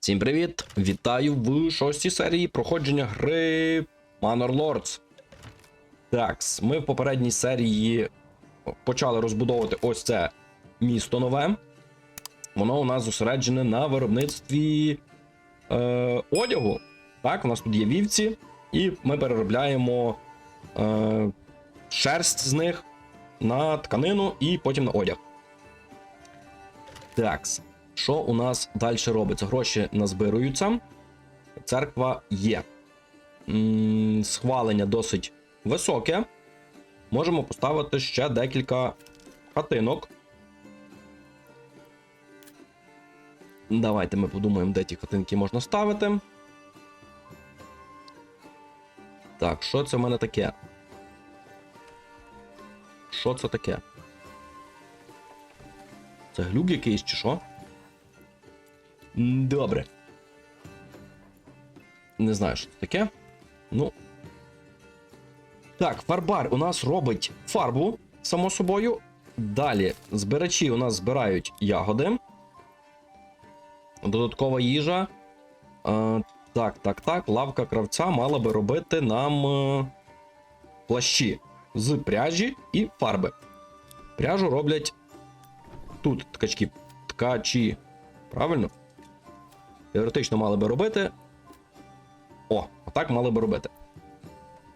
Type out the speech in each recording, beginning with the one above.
Всім привіт! Вітаю в шостій серії проходження гри Manor Lords. Так, ми в попередній серії почали розбудовувати ось це місто нове. Воно у нас зосереджене на виробництві е, одягу. Так, у нас тут є вівці, і ми переробляємо е, шерсть з них на тканину і потім на одяг. Такс. Що у нас далі робиться? Гроші назбируються. Церква є. Схвалення досить високе. Можемо поставити ще декілька хатинок. Давайте ми подумаємо, де ті хатинки можна ставити. Так, що це в мене таке? Що це таке? Це глюк якийсь чи що? Добре. Не знаю, що це таке. Ну. Так, фарбар у нас робить фарбу, само собою. Далі збирачі у нас збирають ягоди. Додаткова їжа. Е, так, так, так. Лавка кравця мала би робити нам е, плащі з пряжі і фарби. Пряжу роблять тут ткачки. Ткачі. Правильно? Теоретично мали би робити. О, отак мали би робити.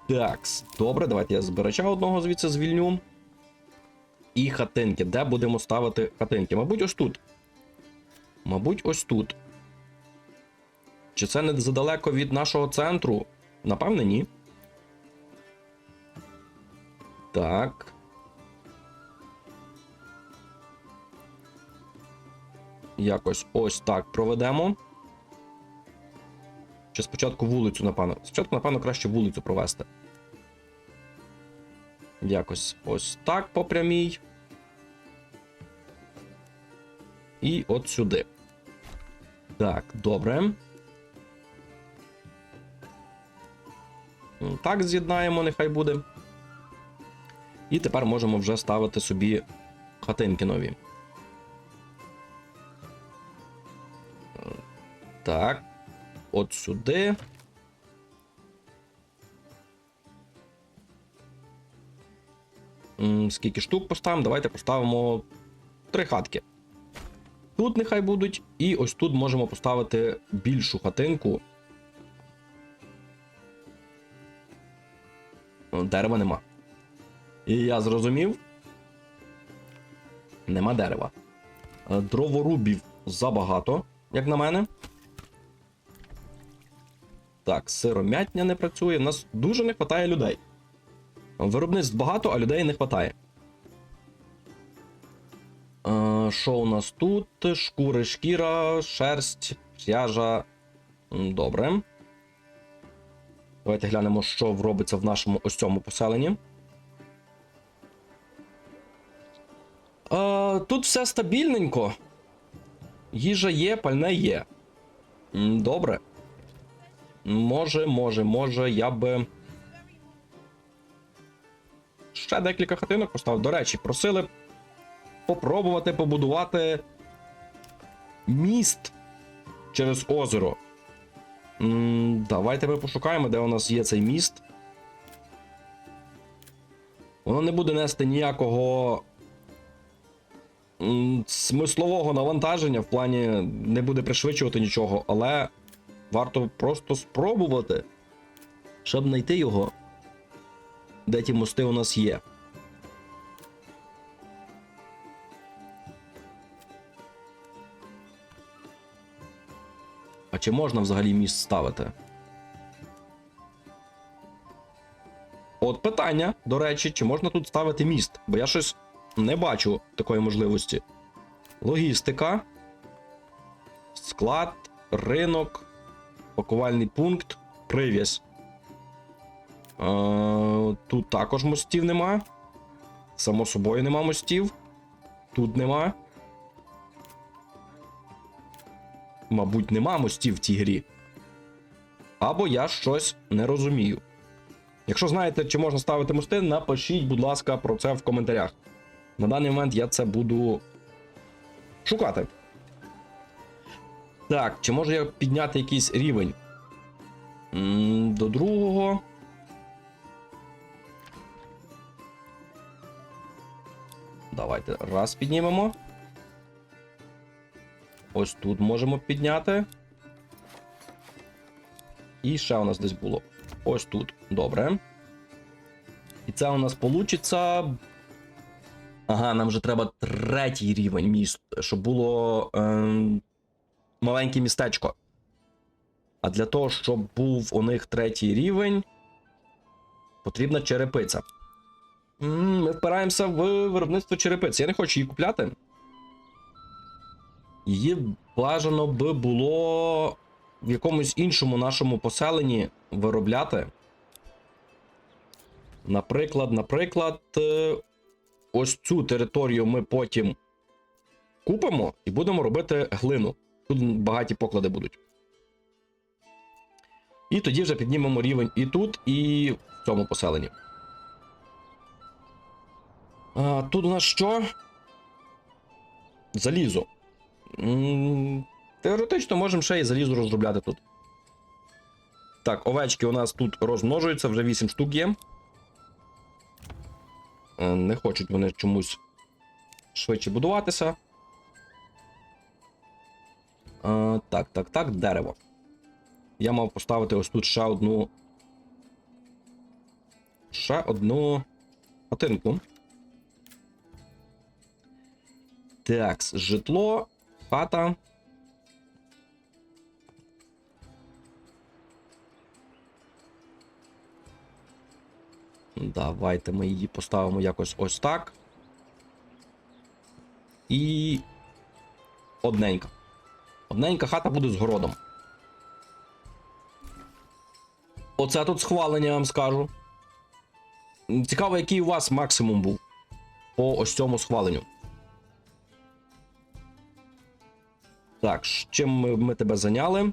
Так, добре, давайте я збирача одного звідси звільню. І хатинки. Де будемо ставити хатинки? Мабуть, ось тут. Мабуть, ось тут. Чи це не задалеко від нашого центру? Напевне, ні. Так. Якось ось так проведемо. Чи спочатку вулицю, напевно. Спочатку, напевно, краще вулицю провести. Якось ось так по прямій. І от сюди. Так, добре. Так, з'єднаємо, нехай буде. І тепер можемо вже ставити собі хатинки нові. Так. От сюди. Скільки штук поставимо? Давайте поставимо три хатки. Тут нехай будуть, і ось тут можемо поставити більшу хатинку. Дерева нема. І я зрозумів. Нема дерева. Е, Дроворубів забагато, як на мене. Так, сиромятня не працює. У нас дуже не вистачає людей. Виробництв багато, а людей не вистачає. Е, Що у нас тут? Шкури, шкіра, шерсть, пряжа. Добре. Давайте глянемо, що робиться в нашому ось цьому поселенні. Е, Тут все стабільненько. Їжа є, пальне є. Добре. Може, може, може, я би. Ще декілька хатинок поставив. До речі, просили попробувати побудувати міст через озеро. М, Давайте ми пошукаємо, де у нас є цей міст. Воно не буде нести ніякого смислового навантаження в плані не буде пришвидшувати нічого, але варто просто спробувати, щоб знайти його, де ті мости у нас є. А чи можна взагалі міст ставити? От питання, до речі, чи можна тут ставити міст? Бо я щось не бачу такої можливості. Логістика, склад, ринок, пакувальний пункт, прив'язь. Е, тут також мостів нема. Само собою нема мостів. Тут нема. Мабуть, нема мостів в цій грі. Або я щось не розумію. Якщо знаєте, чи можна ставити мости, напишіть, будь ласка, про це в коментарях. На даний момент я це буду шукати. Так, чи можу я підняти якийсь рівень? До другого. Давайте раз піднімемо. Ось тут можемо підняти. І ще у нас десь було. Ось тут. Добре. І це у нас получиться. Ага, нам вже треба третій рівень міст, щоб було ем, маленьке містечко. А для того, щоб був у них третій рівень, потрібна черепиця. Ми впираємося в виробництво черепиці. Я не хочу її купляти. Її бажано би було в якомусь іншому нашому поселенні виробляти. Наприклад, наприклад, е, ось цю територію ми потім купимо і будемо робити глину. Тут багаті поклади будуть. І тоді вже піднімемо рівень і тут, і в цьому поселенні. А, тут у нас що? Залізо. Теоретично можемо ще і залізо розробляти тут. Так, овечки у нас тут розмножуються, вже 8 штук є. Е, Не хочуть вони чомусь швидше будуватися. Е, Так, так, так, дерево. Я мав поставити ось тут ще одну. Ще одну хатинку. Так, житло, хата. Давайте ми її поставимо якось ось так. І. Одненька. Одненька хата буде з городом. Оце тут схвалення, я вам скажу. Цікаво, який у вас максимум був по ось цьому схваленню. Так, чим ми, ми тебе зайняли?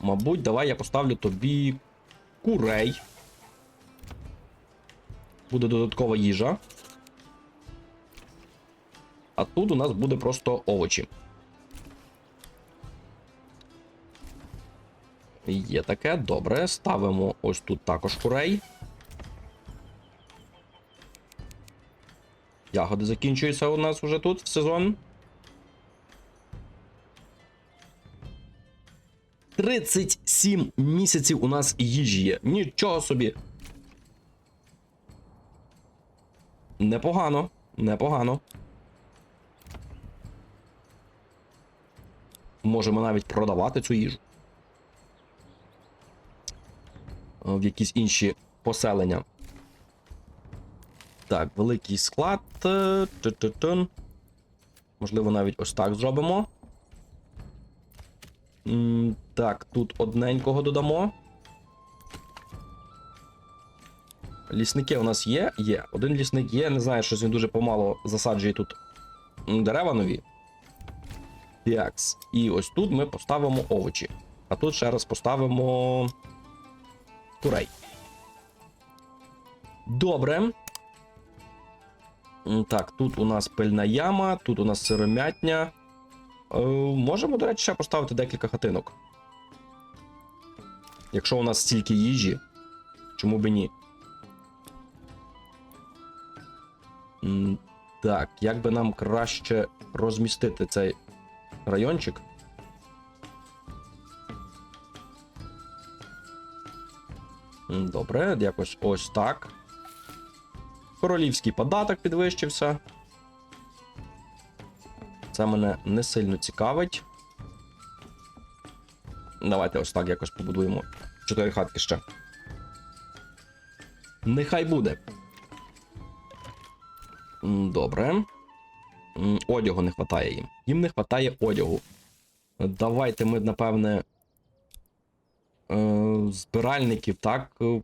Мабуть, давай я поставлю тобі курей. Буде додаткова їжа. А тут у нас буде просто овочі. Є таке, добре. Ставимо ось тут також курей. Ягоди закінчуються у нас вже тут в сезон. 37 місяців у нас їжі є. Нічого собі. Непогано, непогано. Можемо навіть продавати цю їжу. Е, В якісь інші поселення. Так, великий склад. Е. Можливо, навіть ось так зробимо. Так, тут одненького додамо. Лісники у нас є? Є. Один лісник є. Не знаю, щось він дуже помало засаджує тут дерева нові. Такс. І ось тут ми поставимо овочі. А тут ще раз поставимо курей. Добре. Так, тут у нас пильна яма, тут у нас сиромятня. Е, можемо, до речі, ще поставити декілька хатинок. Якщо у нас стільки їжі, чому би ні? Так, як би нам краще розмістити цей райончик? Добре, якось ось так. Королівський податок підвищився. Це мене не сильно цікавить. Давайте ось так якось побудуємо. Чотири хатки ще. Нехай буде. Добре. Одягу не вистачає їм. Їм не вистачає одягу. Давайте ми, напевне. е, Збиральників, так. е,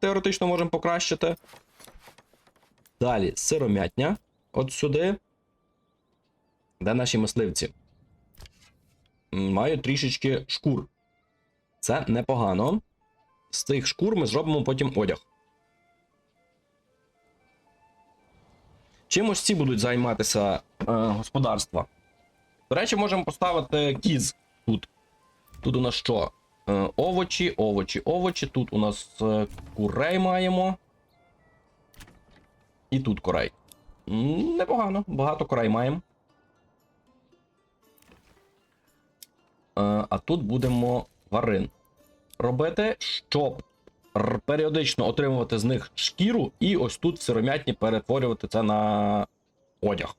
Теоретично можемо покращити. Далі сиромятня. От сюди. Де наші мисливці? М, Мають трішечки шкур. Це непогано. З цих шкур ми зробимо потім одяг. Чим ось ці будуть займатися е, господарства? До речі, можемо поставити кіз тут. Тут у нас що? Е, овочі, овочі, овочі. Тут у нас е, курей маємо. І тут курей. М, Непогано, багато курей маємо. Е, а тут будемо тварин робити, щоб періодично отримувати з них шкіру, і ось тут сиромятні перетворювати це на одяг.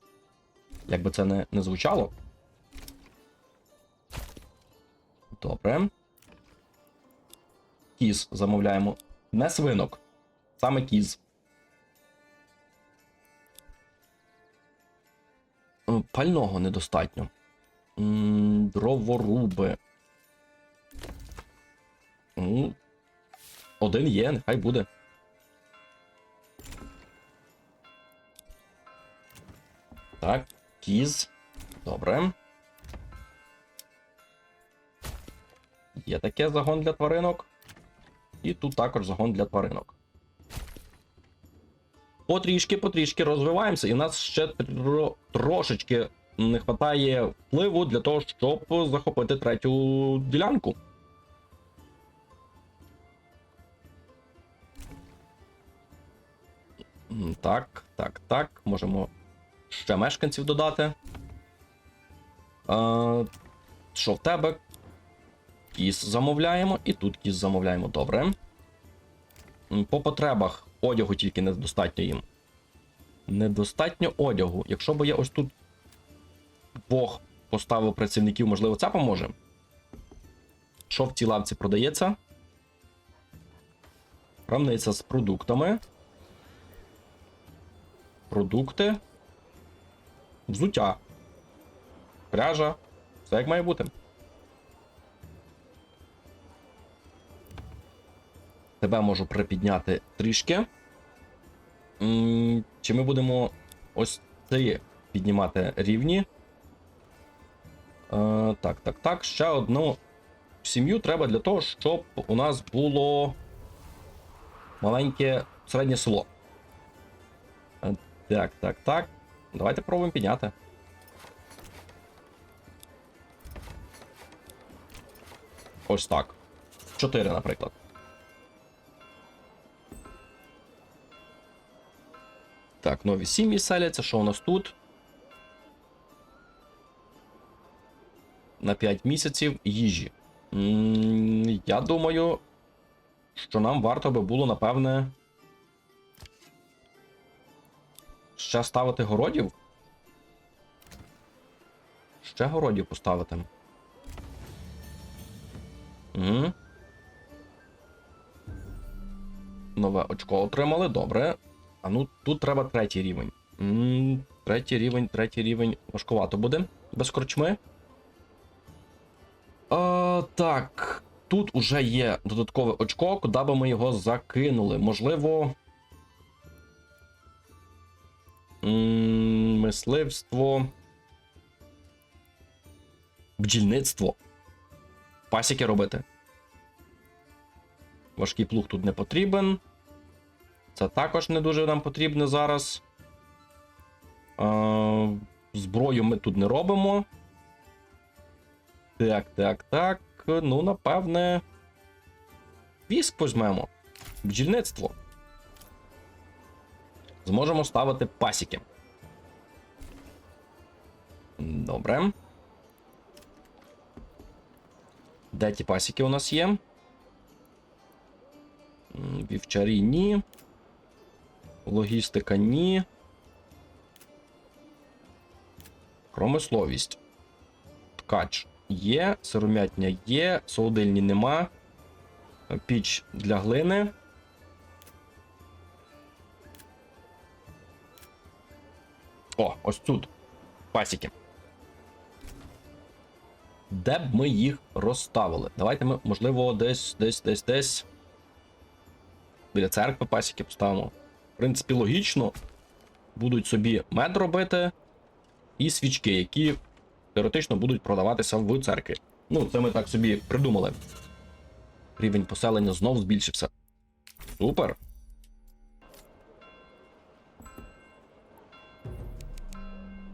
Як би це не, не звучало. Добре. Кіз замовляємо. Не свинок. Саме кіз. Е, Пального недостатньо. Дроворуби. Один є, нехай буде. Так, кіз. Добре. Є таке загон для тваринок. І тут також загон для тваринок. Потрішки, потрішки розвиваємося, і в нас ще тро- трошечки не вистачає впливу для того, щоб захопити третю ділянку. Так, так, так. Можемо ще мешканців додати. Що в тебе? Кіс замовляємо, і тут кіс замовляємо. Добре. По потребах одягу тільки недостатньо їм. Недостатньо одягу. Якщо б я ось тут двох поставив працівників, можливо, це поможе. Що в цій лавці продається? Крамниця з продуктами. Продукти. Взуття. Пряжа. Все як має бути. Тебе можу припідняти трішки. Чи ми будемо ось ці піднімати рівні? Е, так, так, так. Ще одну сім'ю треба для того, щоб у нас було маленьке середнє село. Так, так, так. Давайте пробуємо підняти. Ось так. Чотири, наприклад. Так, нові сім'ї селяться. Що у нас тут? На 5 місяців їжі. М, Я думаю, що нам варто би було, напевне. Ще ставити городів? Ще городів поставити. Угу. Нове очко отримали, добре. А ну тут треба третій рівень. м третій рівень, третій рівень. Важкувато буде. Без корчми. А, так. Тут уже є додаткове очко, куди би ми його закинули. Можливо. Мисливство. Бджільництво. Пасіки робити. Важкий плуг тут не потрібен. Це також не дуже нам потрібно зараз. А, зброю ми тут не робимо. Так, так, так. Ну, напевне. Віск візьмемо. Бджільництво. Зможемо ставити пасіки. Добре. Де ті пасіки у нас є? Вівчарі ні. Логістика ні. Промисловість. Ткач є, сиромятня є, солодильні нема. Піч для глини. О, ось тут. Пасіки. Де б ми їх розставили? Давайте ми, можливо, десь, десь, десь, десь. Біля церкви пасіки поставимо. В принципі, логічно. Будуть собі мед робити і свічки, які теоретично будуть продаватися в церкві. Ну, це ми так собі придумали. Рівень поселення знов збільшився. Супер.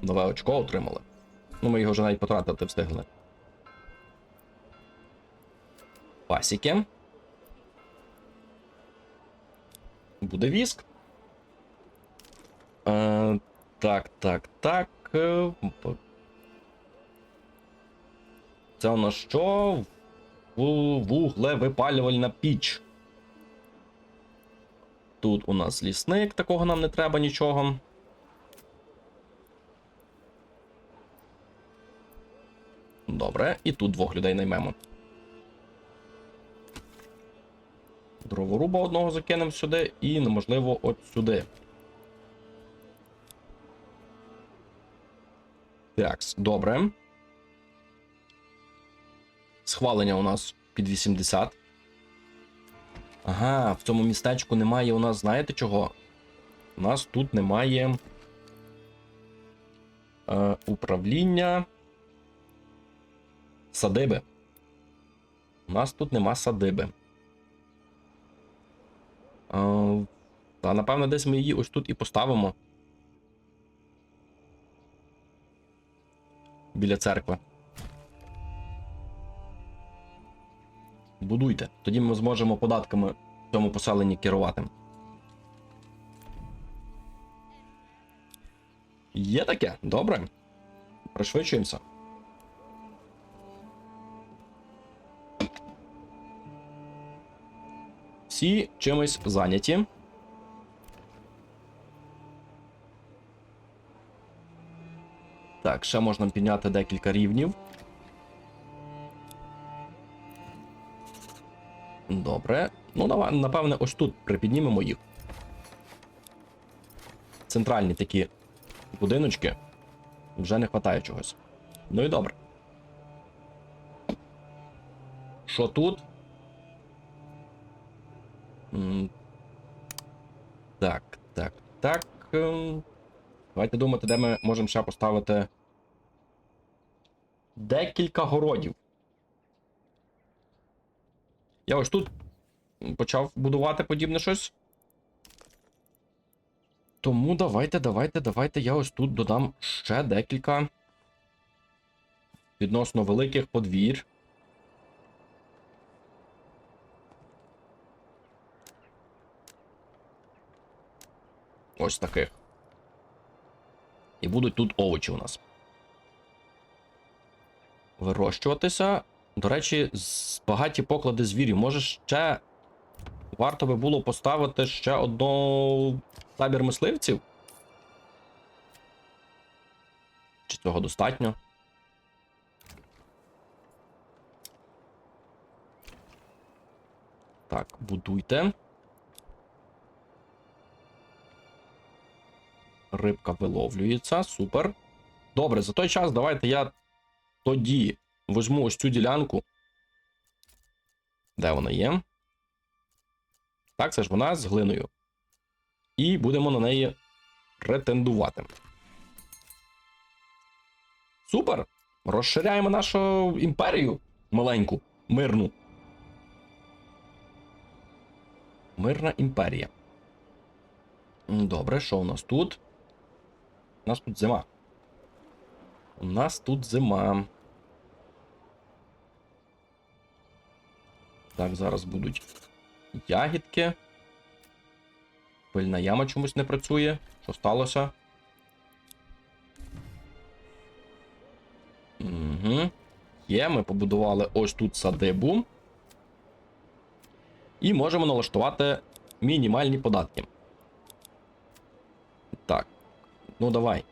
Нове очко отримали. Ну, ми його вже навіть потратити встигли. Пасіки. Буде віск. Е, так, так, так. Це у нас що? Ву- Вуглевипалювальна піч. Тут у нас лісник, такого нам не треба нічого. Добре, і тут двох людей наймемо. Дроворуба одного закинемо сюди і, неможливо, от сюди. Так, добре. Схвалення у нас під 80. Ага, в цьому містечку немає у нас, знаєте чого? У нас тут немає е, управління садиби. У нас тут нема садиби. Е, та, напевно, десь ми її ось тут і поставимо. Біля церкви. Будуйте. Тоді ми зможемо податками в цьому поселенні керувати. Є таке? Добре. Пришвидшуємося. Всі чимось зайняті. Так, ще можна підняти декілька рівнів. Добре. Ну, давай, напевне, ось тут припіднімемо їх. Центральні такі будиночки. Вже не вистачає чогось. Ну і добре. Що тут? М, Так, так, так. ем, Давайте думати, де ми можемо ще поставити декілька городів. Я ось тут почав будувати подібне щось. Тому давайте, давайте, давайте. Я ось тут додам ще декілька відносно великих подвір. Ось таких. І будуть тут овочі у нас. Вирощуватися. До речі, багаті поклади звірів. Може ще варто би було поставити ще одну табір мисливців? Чи цього достатньо? Так, будуйте. Рибка виловлюється, супер. Добре, за той час давайте я тоді візьму ось цю ділянку. Де вона є? Так, це ж вона з глиною. І будемо на неї претендувати. Супер! Розширяємо нашу імперію маленьку, мирну. Мирна імперія. Добре, що у нас тут? У нас тут зима. У нас тут зима. Так, зараз будуть ягідки. Пильна яма чомусь не працює. Що сталося? Угу. Є, ми побудували ось тут садибу. І можемо налаштувати мінімальні податки. Так. Ну давай.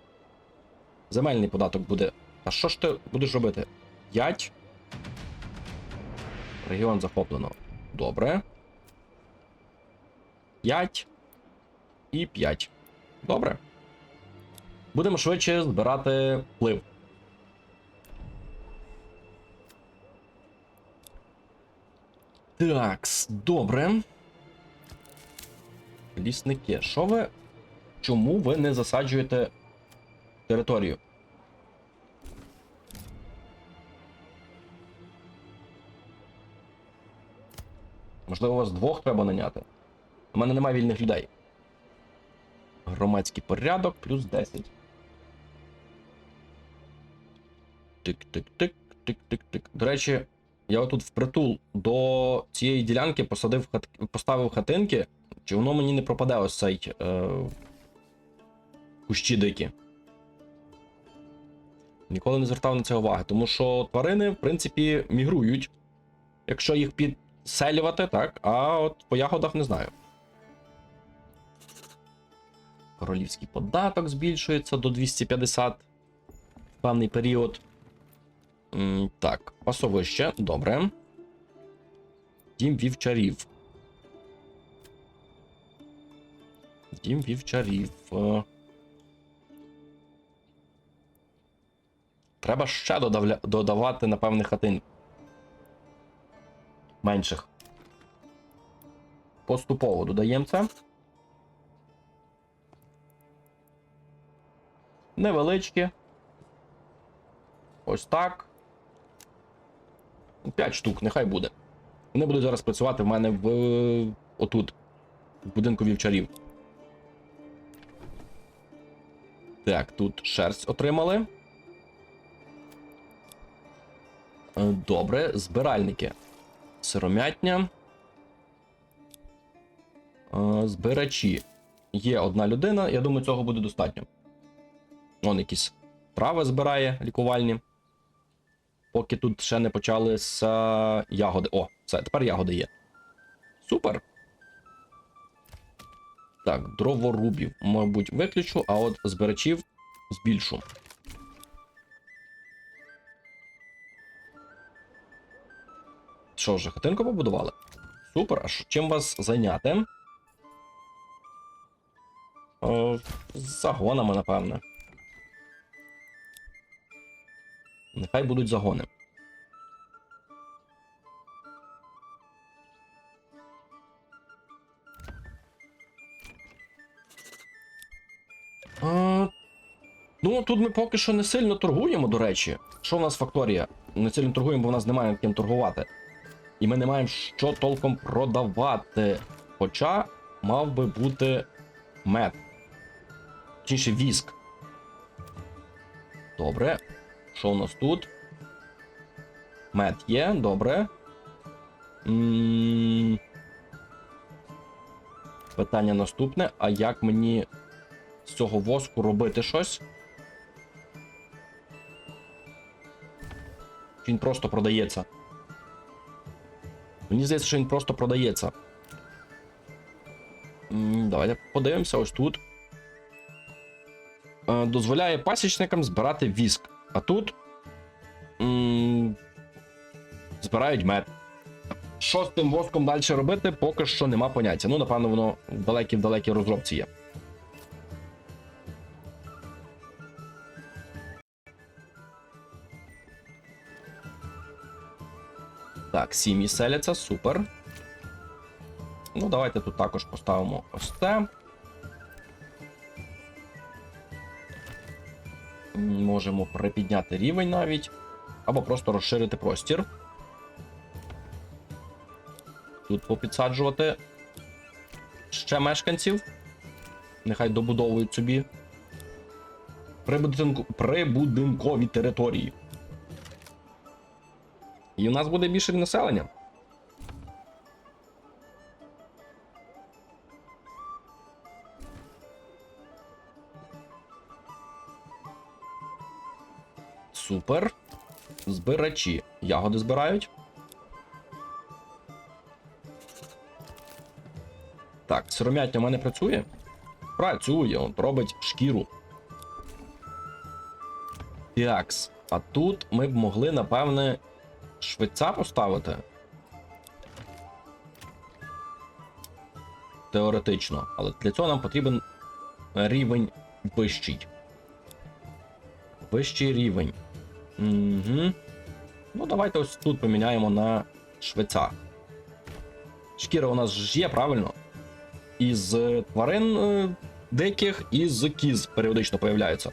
Земельний податок буде. А що ж ти будеш робити? 5. Регіон захоплено. Добре. 5. І 5. Добре. Будемо швидше збирати вплив. Такс, добре. Лісники, що ви. Чому ви не засаджуєте територію? Можливо, вас двох треба наняти. У мене немає вільних людей. Громадський порядок плюс 10. Тик-тик-тик, тик-тик-тик. До речі, я отут впритул до цієї ділянки посадив хат... поставив хатинки, чи воно мені не пропаде ось цей е... кущі дикі. Ніколи не звертав на це уваги, тому що тварини, в принципі, мігрують, якщо їх підселювати, так, а от по ягодах не знаю. Королівський податок збільшується до 250 в певний період. Так, пасовище, добре. Дім вівчарів. Дім вівчарів. Треба ще додавля... додавати, напевне, хатин. Менших. Поступово додаємо це. Невеличкі. Ось так. 5 штук, нехай буде. Вони будуть зараз працювати в мене в отут, в будинку вівчарів. Так, тут шерсть отримали. Добре, збиральники. Сиромятня. Е, Збирачі. Є одна людина, я думаю, цього буде достатньо. Вон якісь трави збирає лікувальні. Поки тут ще не почали е, ягоди. О, все, тепер ягоди є. Супер. Так, дроворубів, мабуть, виключу, а от збирачів збільшу. Що вже, хатинку побудували? Супер. А чим вас зайняти? О, загонами, напевне. Нехай будуть загони. А, ну, тут ми поки що не сильно торгуємо, до речі. Що в нас факторія? Не сильно торгуємо, бо в нас немає ким торгувати. І ми не маємо що толком продавати. Хоча мав би бути мед. Точніше, віск. Добре. Що у нас тут? Мед є, добре. м Питання наступне: а як мені з цього воску робити щось? Він просто продається? Мені здається, що він просто продається. Давайте подивимося ось тут. Е, Дозволяє пасічникам збирати віск. А тут. Збирають мед. Що з тим воском далі робити, поки що нема поняття. Ну, напевно, воно в далекій в далекій розробці є. Так, сім'ї селяться, супер. Ну, давайте тут також поставимо ось це. Можемо припідняти рівень навіть. Або просто розширити простір. Тут попідсаджувати ще мешканців. Нехай добудовують собі прибудинкові території. І у нас буде більше населення. Супер. Збирачі. Ягоди збирають. Так, сиромятня в мене працює? Працює, от робить шкіру. Такс. А тут ми б могли, напевне, швеця поставити. Теоретично. Але для цього нам потрібен рівень вищий. Вищий рівень. Угу. Ну, давайте ось тут поміняємо на швеця. Шкіра у нас ж є, правильно? Із тварин е, диких і з кіз періодично появляються.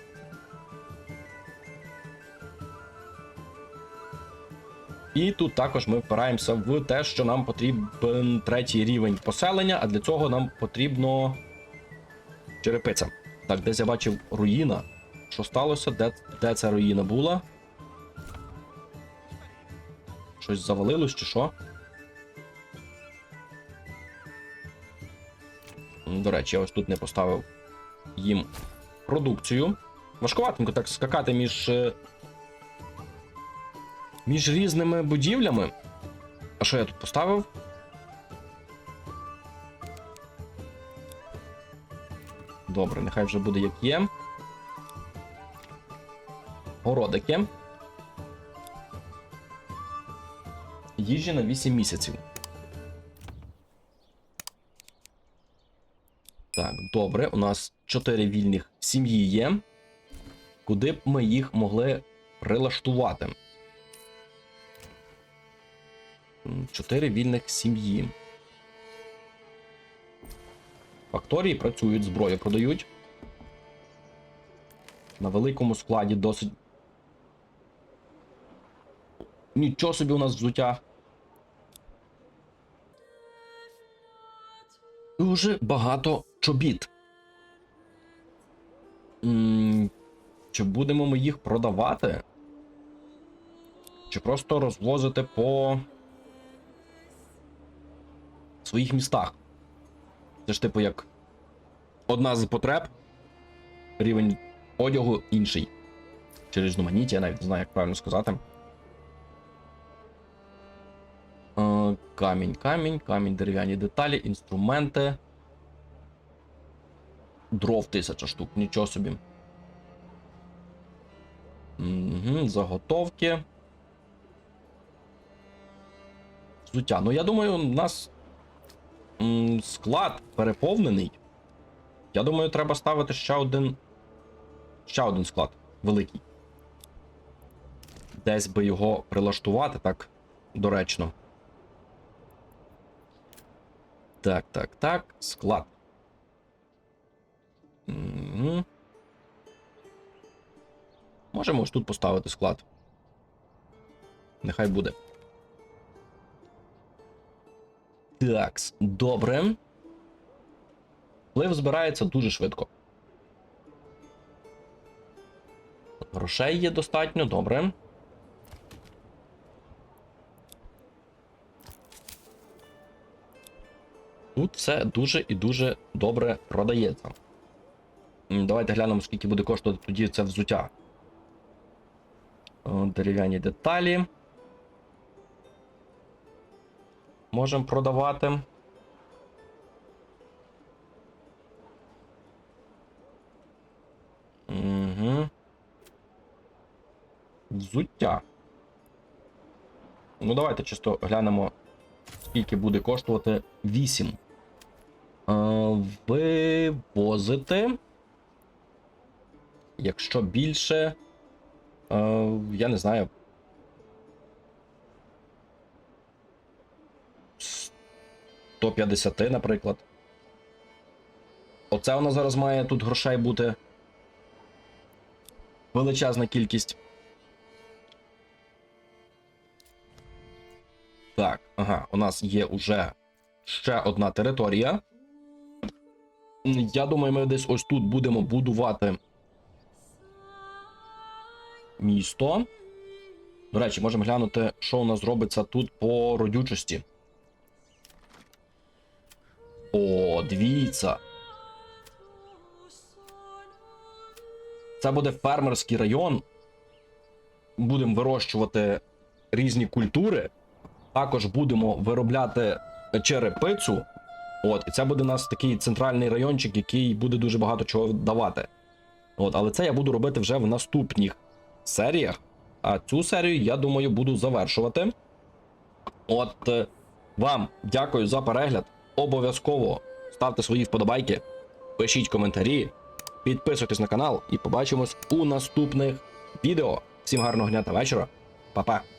І тут також ми впираємося в те, що нам потрібен третій рівень поселення, а для цього нам потрібно черепиця. Так, десь я бачив руїна. Що сталося? Де, де ця руїна була? Щось завалилось чи що? До речі, я ось тут не поставив їм продукцію. Важкуватенько так скакати між. Між різними будівлями. А що я тут поставив? Добре, нехай вже буде як є. Городики. Їжі на 8 місяців. Так, добре, у нас 4 вільних сім'ї є. Куди б ми їх могли прилаштувати? 4 вільних сім'ї. Факторії працюють, зброю продають. На великому складі досить. Нічого собі у нас взуття. Дуже багато чобіт. Чи будемо ми їх продавати? Чи просто розвозити по своїх містах? Це ж типу як одна з потреб, рівень одягу інший. Чи різноманіття, я навіть не знаю, як правильно сказати. Е, Камінь, камінь, камінь, дерев'яні деталі, інструменти. Дров тисяча штук, нічого собі. Угу, заготовки. Взуття. Ну, я думаю, у нас склад переповнений. Я думаю, треба ставити ще один. Ще один склад великий. Десь би його прилаштувати так доречно. Так, так, так. Склад. Угу. Можемо ось тут поставити склад. Нехай буде. Такс, добре. Вплив збирається дуже швидко. Грошей є достатньо, добре. Тут все дуже і дуже добре продається. Давайте глянемо, скільки буде коштувати тоді це взуття. Дерев'яні деталі. Можемо продавати. Угу. Взуття. Ну, давайте чисто глянемо, скільки буде коштувати 8. Е, вивозити. Якщо більше. Е, я не знаю. 150, наприклад. Оце воно зараз має тут грошей бути. Величезна кількість. Так, ага, у нас є уже ще одна територія. Я думаю, ми десь ось тут будемо будувати місто. До речі, можемо глянути, що у нас робиться тут по родючості. О. Це буде фермерський район. Будемо вирощувати різні культури. Також будемо виробляти черепицю. От, і це буде у нас такий центральний райончик, який буде дуже багато чого давати. От, але це я буду робити вже в наступних серіях. А цю серію, я думаю, буду завершувати. От е, вам дякую за перегляд. Обов'язково ставте свої вподобайки, пишіть коментарі, підписуйтесь на канал і побачимось у наступних відео. Всім гарного дня та вечора. Па-па!